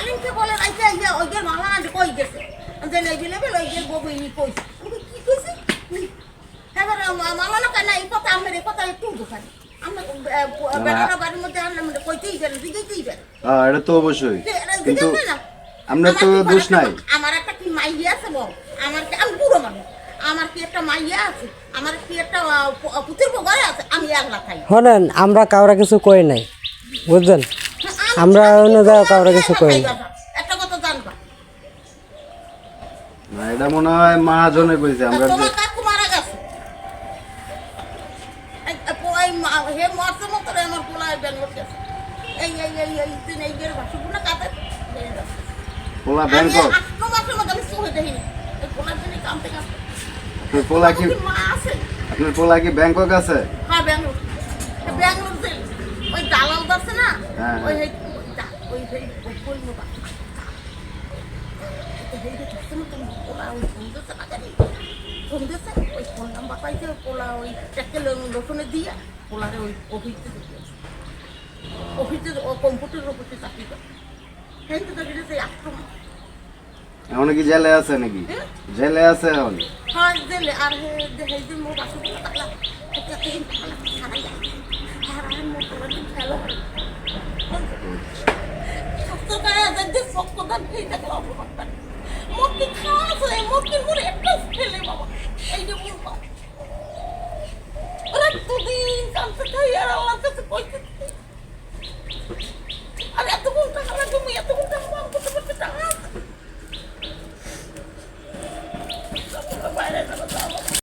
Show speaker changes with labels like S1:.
S1: ওই যে মামা কই গেছে? যে বিলে বিলে ওই যে বউ ইনি কইছে কই, কি কইছে? এবারে মামা না এই কথা আমার এই কথা একটু দোকান আমরা বেটারা বাড়ির মধ্যে আনলাম কইতেই গেল দিতেই গেল
S2: হ্যাঁ এটা তো অবশ্যই।
S1: কিন্তু
S2: কিন্তু আমরা তো দোষ নাই।
S1: আমার একটা কি মাইয়া আছে বল? আমার কি আমি বুড়ো মানুষ। আমার কি একটা মাইয়া আছে? আমার কি একটা আহ, প- ঘরে আছে? আমি একলা খাই।
S3: শোনেন আমরা কাউরা কিছু কই নাই। বুঝছেন? আমরা অন্য জায়গায় কাউরে কিছু কই না।
S2: না, এটা মনে হয় মহাজনে কইছে আমরা যে পোলা ব্যাংকক পোলা কি আপনার পোলা কি ব্যাংকক আছে
S1: হ্যাঁ ব্যাঙ্গালোর ব্যাঙ্গালোর যে ওই দালাল আছে না
S2: হ্যাঁ,
S1: ওই
S2: হ্যাঁ।
S1: ওই ফোন নাম্বার পাইছে পোলা লোকনে দিয়ে পোলারে অফিসে অফিসে কম্পিউটার অফিসে চাকরি করে সেই তো দেখি সেই
S2: এখন কি জেলে আছে নাকি জেলে আছে এখন
S1: হয় দিলে আর হে যে মোর বাসু বলে তাকলা একটা তিন তাকলা সারাই আর আর মোর পোলা দিন খেলো স্বাস্থ্য কারে খাওয়া আছে মোর কি মোর একটা ফেলে বাবা এই যে মোর ওরা কাছে